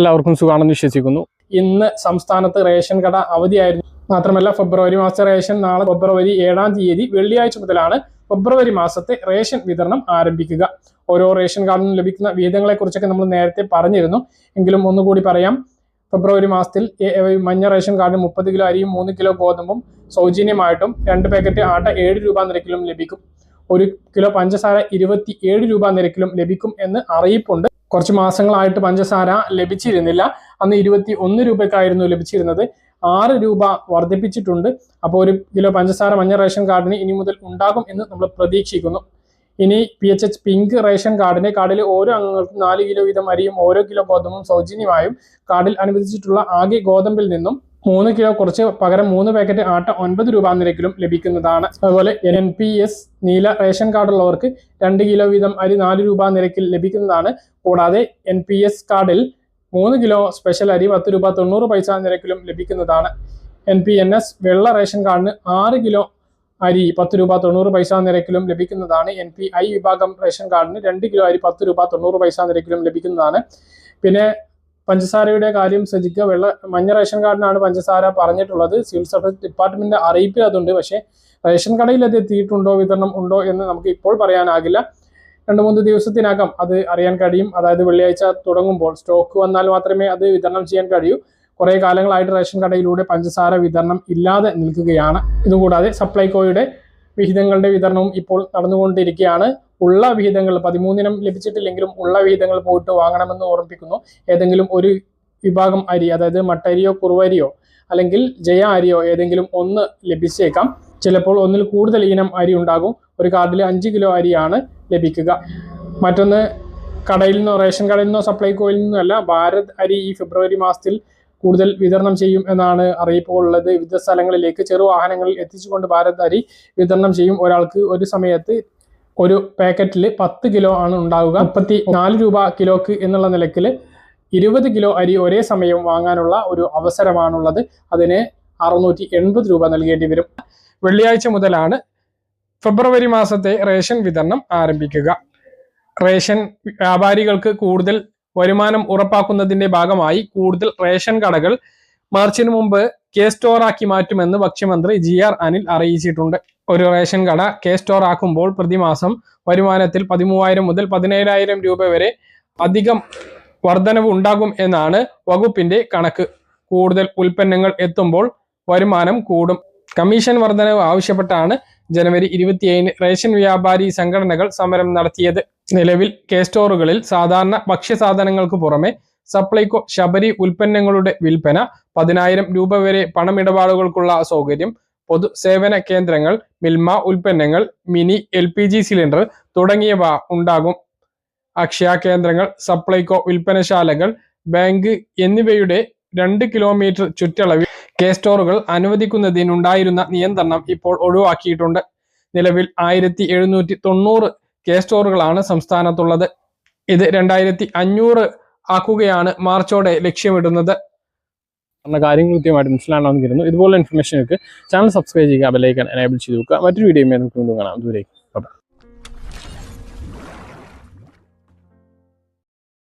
എല്ലാവർക്കും സുഖമാണെന്ന് വിശ്വസിക്കുന്നു. ഇന്ന് സംസ്ഥാനത്ത് റേഷൻ കട അവധിയായിരുന്നു. മാത്രമല്ല ഫെബ്രുവരി മാസത്തെ റേഷൻ നാളെ ഫെബ്രുവരി ഏഴാം തീയതി വെള്ളിയാഴ്ച മുതലാണ് ഫെബ്രുവരി മാസത്തെ റേഷൻ വിതരണം ആരംഭിക്കുക. ഓരോ റേഷൻ കാർഡിനും ലഭിക്കുന്ന വിഹിതങ്ങളെ കുറിച്ചൊക്കെ നമ്മൾ നേരത്തെ പറഞ്ഞിരുന്നു. എങ്കിലും ഒന്നുകൂടി പറയാം. ഫെബ്രുവരി മാസത്തിൽ മഞ്ഞ റേഷൻ കാർഡിന് മുപ്പത് കിലോ അരിയും മൂന്ന് കിലോ ഗോതമ്പും സൗജന്യമായിട്ടും രണ്ട് പാക്കറ്റ് ആട്ട ഏഴ് രൂപ നിരക്കിലും ലഭിക്കും. ഒരു കിലോ പഞ്ചസാര ഇരുപത്തി ഏഴ് രൂപ നിരക്കിലും ലഭിക്കും എന്ന് അറിയിപ്പുണ്ട്. കുറച്ച് മാസങ്ങളായിട്ട് പഞ്ചസാര ലഭിച്ചിരുന്നില്ല. അന്ന് ഇരുപത്തി ഒന്ന് രൂപയ്ക്കായിരുന്നു ലഭിച്ചിരുന്നത്. ആറ് രൂപ വർദ്ധിപ്പിച്ചിട്ടുണ്ട്. അപ്പോൾ ഒരു കിലോ പഞ്ചസാര മഞ്ഞ റേഷൻ കാർഡിന് ഇനി മുതൽ ഉണ്ടാകും എന്ന് നമ്മൾ പ്രതീക്ഷിക്കുന്നു. ഇനി P H H pink ration കാർഡിന് കാർഡിൽ ഓരോ അംഗങ്ങൾക്കും നാല് കിലോ വീതം അരിയും ഓരോ കിലോ ഗോതമ്പും സൗജന്യമായും കാർഡിൽ അനുവദിച്ചിട്ടുള്ള ആകെ ഗോതമ്പിൽ നിന്നും മൂന്ന് കിലോ കുറച്ച് പകരം മൂന്ന് പാക്കറ്റ് ആട്ട ഒൻപത് രൂപ നിരക്കിലും ലഭിക്കുന്നതാണ്. അതുപോലെ എൻ പി എസ് നീല റേഷൻ കാർഡുള്ളവർക്ക് രണ്ട് കിലോ വീതം അരി നാല് രൂപ നിരക്കിൽ ലഭിക്കുന്നതാണ്. കൂടാതെ എൻ പി എസ് കാർഡിൽ മൂന്ന് കിലോ സ്പെഷ്യൽ അരി പത്ത് രൂപ തൊണ്ണൂറ് പൈസ നിരക്കിലും ലഭിക്കുന്നതാണ്. എൻ പി എൻ എസ് വെള്ള റേഷൻ കാർഡിന് ആറ് കിലോ അരി പത്ത് രൂപ തൊണ്ണൂറ് പൈസ നിരക്കിലും ലഭിക്കുന്നതാണ്. എൻ പി ഐ വിഭാഗം റേഷൻ കാർഡിന് രണ്ട് കിലോ അരി പത്ത് രൂപ തൊണ്ണൂറ് പൈസ നിരക്കിലും ലഭിക്കുന്നതാണ്. പിന്നെ പഞ്ചസാരയുടെ കാര്യം ശ്രദ്ധിക്കുക. വെള്ള മഞ്ഞ റേഷൻ കാർഡിനാണ് പഞ്ചസാര പറഞ്ഞിട്ടുള്ളത്. സിവിൽ സപ്ലൈസ് ഡിപ്പാർട്ട്മെന്റ് അറിയിപ്പിൽ അതുണ്ട്. പക്ഷേ റേഷൻ കടയിൽ അത് എത്തിയിട്ടുണ്ടോ വിതരണം ഉണ്ടോ എന്ന് നമുക്ക് ഇപ്പോൾ പറയാനാകില്ല. രണ്ട് മൂന്ന് ദിവസത്തിനകം അത് അറിയാൻ കഴിയും. അതായത് വെള്ളിയാഴ്ച തുടങ്ങുമ്പോൾ സ്റ്റോക്ക് വന്നാൽ മാത്രമേ അത് വിതരണം ചെയ്യാൻ കഴിയൂ. കുറേ കാലങ്ങളായിട്ട് റേഷൻ കടയിലൂടെ പഞ്ചസാര വിതരണം ഇല്ലാതെ നിൽക്കുകയാണ്. ഇതുകൂടാതെ സപ്ലൈകോയുടെ വിഹിതങ്ങളുടെ വിതരണവും ഇപ്പോൾ നടന്നുകൊണ്ടിരിക്കുകയാണ്. ഉള്ള വിഹിതങ്ങൾ പതിമൂന്നിനം ലഭിച്ചിട്ടില്ലെങ്കിലും ഉള്ള വിഹിതങ്ങൾ പോയിട്ട് വാങ്ങണമെന്ന് ഓർമ്മിപ്പിക്കുന്നു. ഏതെങ്കിലും ഒരു വിഭാഗം അരി അതായത് മട്ടരിയോ കുറുവരിയോ അല്ലെങ്കിൽ ജയ അരിയോ ഏതെങ്കിലും ഒന്ന് ലഭിച്ചേക്കാം. ചിലപ്പോൾ ഒന്നിൽ കൂടുതൽ ഇനം അരി ഉണ്ടാകും. ഒരു കാർഡിൽ അഞ്ച് കിലോ അരിയാണ് ലഭിക്കുക. മറ്റൊന്ന് കടയിൽ നിന്നോ റേഷൻ കടയിൽ നിന്നോ സപ്ലൈകോയിൽ നിന്നോ അല്ല ഭാരത് അരി ഈ ഫെബ്രുവരി മാസത്തിൽ കൂടുതൽ വിതരണം ചെയ്യും എന്നാണ് അറിയിപ്പുകളുള്ളത്. വിവിധ സ്ഥലങ്ങളിലേക്ക് ചെറു വാഹനങ്ങളിൽ എത്തിച്ചുകൊണ്ട് ഭാരത് അരി വിതരണം ചെയ്യും. ഒരാൾക്ക് ഒരു സമയത്ത് ഒരു പാക്കറ്റിൽ പത്ത് കിലോ ആണ് ഉണ്ടാവുക. മുപ്പത്തി നാല് രൂപ കിലോക്ക് എന്നുള്ള നിലക്കിൽ ഇരുപത് കിലോ അരി ഒരേ സമയം വാങ്ങാനുള്ള ഒരു അവസരമാണുള്ളത്. അതിന് അറുന്നൂറ്റി എൺപത് രൂപ നൽകേണ്ടി വരും. വെള്ളിയാഴ്ച മുതലാണ് ഫെബ്രുവരി മാസത്തെ റേഷൻ വിതരണം ആരംഭിക്കുക. റേഷൻ വ്യാപാരികൾക്ക് കൂടുതൽ വരുമാനം ഉറപ്പാക്കുന്നതിന്റെ ഭാഗമായി കൂടുതൽ റേഷൻ കടകൾ മാർച്ചിന് മുമ്പ് കെ സ്റ്റോർ ആക്കി മാറ്റുമെന്ന് ഭക്ഷ്യമന്ത്രി ജി ആർ അനിൽ അറിയിച്ചിട്ടുണ്ട്. ഒരു റേഷൻ കട കെ സ്റ്റോർ ആക്കുമ്പോൾ പ്രതിമാസം വരുമാനത്തിൽ പതിമൂവായിരം മുതൽ പതിനേഴായിരം രൂപ വരെ അധികം വർധനവ് ഉണ്ടാകും എന്നാണ് വകുപ്പിന്റെ കണക്ക്. കൂടുതൽ ഉൽപ്പന്നങ്ങൾ എത്തുമ്പോൾ വരുമാനം കൂടും. കമ്മീഷൻ വർധനവ് ആവശ്യപ്പെട്ടാണ് ജനുവരി ഇരുപത്തിയേഴിന് റേഷൻ വ്യാപാരി സംഘടനകൾ സമരം നടത്തിയത്. നിലവിൽ കെ സ്റ്റോറുകളിൽ സാധാരണ ഭക്ഷ്യസാധനങ്ങൾക്ക് പുറമെ സപ്ലൈകോ ശബരി ഉൽപ്പന്നങ്ങളുടെ വിൽപ്പന പതിനായിരം രൂപ വരെ പണമിടപാടുകൾക്കുള്ള സൗകര്യം പൊതുസേവന കേന്ദ്രങ്ങൾ മിൽമ ഉൽപ്പന്നങ്ങൾ mini L P G cylinder തുടങ്ങിയവ ഉണ്ടാകും. അക്ഷയ കേന്ദ്രങ്ങൾ സപ്ലൈകോ വിൽപ്പനശാലകൾ ബാങ്ക് എന്നിവയുടെ രണ്ട് കിലോമീറ്റർ ചുറ്റളവിൽ കെ സ്റ്റോറുകൾ അനുവദിക്കുന്നതിനുണ്ടായിരുന്ന നിയന്ത്രണം ഇപ്പോൾ ഒഴിവാക്കിയിട്ടുണ്ട്. നിലവിൽ ആയിരത്തി എഴുന്നൂറ്റി തൊണ്ണൂറ് കെ സ്റ്റോറുകളാണ് സംസ്ഥാനത്തുള്ളത്. ഇത് രണ്ടായിരത്തി അഞ്ഞൂറ് ആക്കുകയാണ് മാർച്ചോടെ ലക്ഷ്യമിടുന്നത്. എന്ന കാര്യങ്ങൾ കൃത്യമായിട്ട് മനസ്സിലാണെന്ന് കരുതുന്നു. ഇതുപോലെ ഇൻഫർമേഷനൊക്കെ ചാനൽ സബ്സ്ക്രൈബ് ചെയ്യുക ബെലൈക്കൻ എനേബിൾ ചെയ്ത് വെക്കുക. മറ്റൊരു വീഡിയോ കാണാം. ദൂരേക്ക്